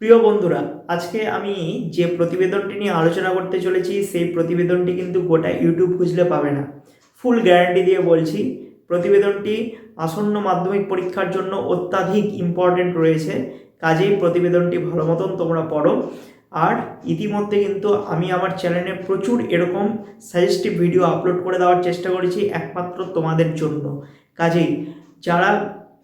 প্রিয় বন্ধুরা, আজকে আমি যে প্রতিবেদনটি নিয়ে আলোচনা করতে চলেছি, সেই প্রতিবেদনটি কিন্তু গোটা ইউটিউব খুঁজলে পাবে না। ফুল গ্যারান্টি দিয়ে বলছি, প্রতিবেদনটি আসন্ন মাধ্যমিক পরীক্ষার জন্য অত্যাধিক ইম্পর্টেন্ট রয়েছে, কাজেই প্রতিবেদনটি ভালো মতন তোমরা পড়ো। আর ইতিমধ্যে কিন্তু আমি আমার চ্যানেলে প্রচুর এরকম সাজেস্টিভ ভিডিও আপলোড করে দেওয়ার চেষ্টা করেছি, একমাত্র তোমাদের জন্য। কাজেই যারা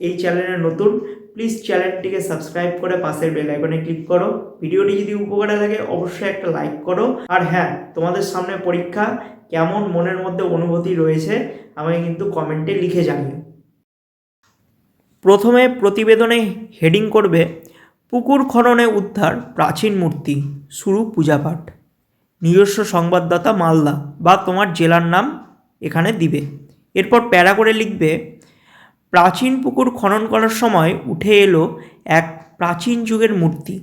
এই চ্যানেলে নতুন প্লিজ চ্যানেলটিকে সাবস্ক্রাইব করে পাশের বেল আইকনে ক্লিক করো। ভিডিওটি যদি উপকারে লাগে, অবশ্যই একটা লাইক করো। আর হ্যাঁ তোমাদের সামনে পরীক্ষা কেমন মনের মধ্যে অনুভূতি রয়েছে, আমাকে কিন্তু কমেন্টে লিখে জানিও। প্রথমে প্রতিবেদনে হেডিং করবে, পুকুর খননে উদ্ধার প্রাচীন মূর্তি, শুরু পূজাপাঠ। নিজস্ব সংবাদদাতা মালদা বা তোমার জেলার নাম এখানে দিবে। এরপর প্যারা করে লিখবে প্রাচীন পুকুর খনন করার সময় উঠে এলো এক প্রাচীন যুগের মূর্তি।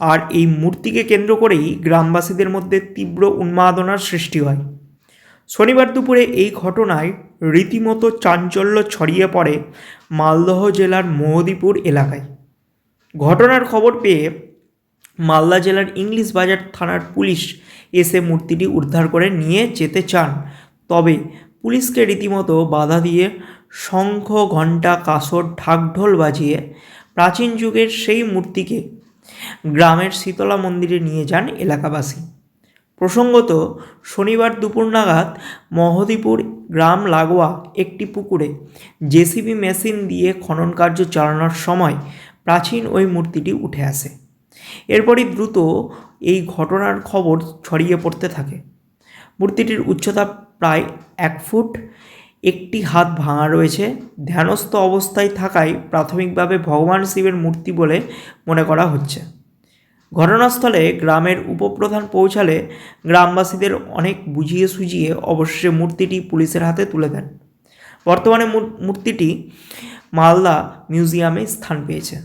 আর এই মূর্তিকে কেন্দ্র করেই গ্রামবাসীদের মধ্যে তীব্র উন্মাদনার সৃষ্টি হয়। শনিবার দুপুরে এই ঘটনায় রীতিমতো চাঞ্চল্য ছড়িয়ে পড়ে মালদহ জেলার মহদীপুর এলাকায়। ঘটনার খবর পেয়ে মালদা জেলার ইংলিশ বাজার থানার পুলিশ এসে মূর্তিটি উদ্ধার করে নিয়ে যেতে চান। তবে পুলিশকে রীতিমতো বাধা দিয়ে শঙ্খ, ঘণ্টা, কাসর, ঢাকঢোল বাজিয়ে প্রাচীন যুগের সেই মূর্তিকে গ্রামের শীতলা মন্দিরে নিয়ে যান এলাকাবাসী। প্রসঙ্গত, শনিবার দুপুর নাগাদ মহদীপুর গ্রাম লাগোয়া একটি পুকুরে জেসিবি মেশিন দিয়ে খনন কার্য চালানোর সময় প্রাচীন ওই মূর্তিটি উঠে আসে। এরপরই দ্রুত এই ঘটনার খবর ছড়িয়ে পড়তে থাকে। মূর্তিটির উচ্চতা প্রায় এক ফুট একটি হাত ভাঙা রয়েছে। ধ্যানস্থ অবস্থায় থাকায় প্রাথমিকভাবে ভগবান শিবের মূর্তি বলে মনে করা হচ্ছে। ঘটনাস্থলে গ্রামের উপপ্রধান পৌঁছালে গ্রামবাসীদের অনেক বুঝিয়ে সুঝিয়ে অবশেষে মূর্তিটি পুলিশের হাতে তুলে দেন। বর্তমানে মূর্তিটি মালদা মিউজিয়ামে স্থান পেয়েছে।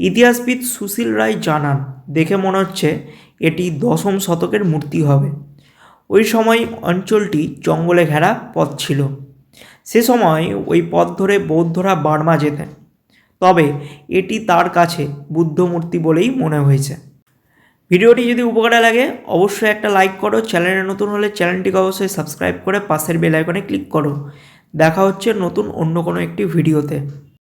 ইতিহাসবিদ সুশীল রায় জানান, দেখে মনে হচ্ছে এটি দশম শতকের মূর্তি হবে। ওই সময় অঞ্চলটি জঙ্গলে ঘেরা পথ ছিল। সে সময় ওই পথ ধরে বৌদ্ধরা বার্মা যেতেন। তবে এটি তার কাছে বুদ্ধ মূর্তি বলেই মনে হয়েছে। ভিডিওটি যদি উপকারে লাগে, অবশ্যই একটা লাইক করো। চ্যানেলে নতুন হলে চ্যানেলটিকে অবশ্যই সাবস্ক্রাইব করে পাশের বেল আইকনে ক্লিক করো। দেখা হচ্ছে নতুন অন্য কোনো একটি ভিডিওতে।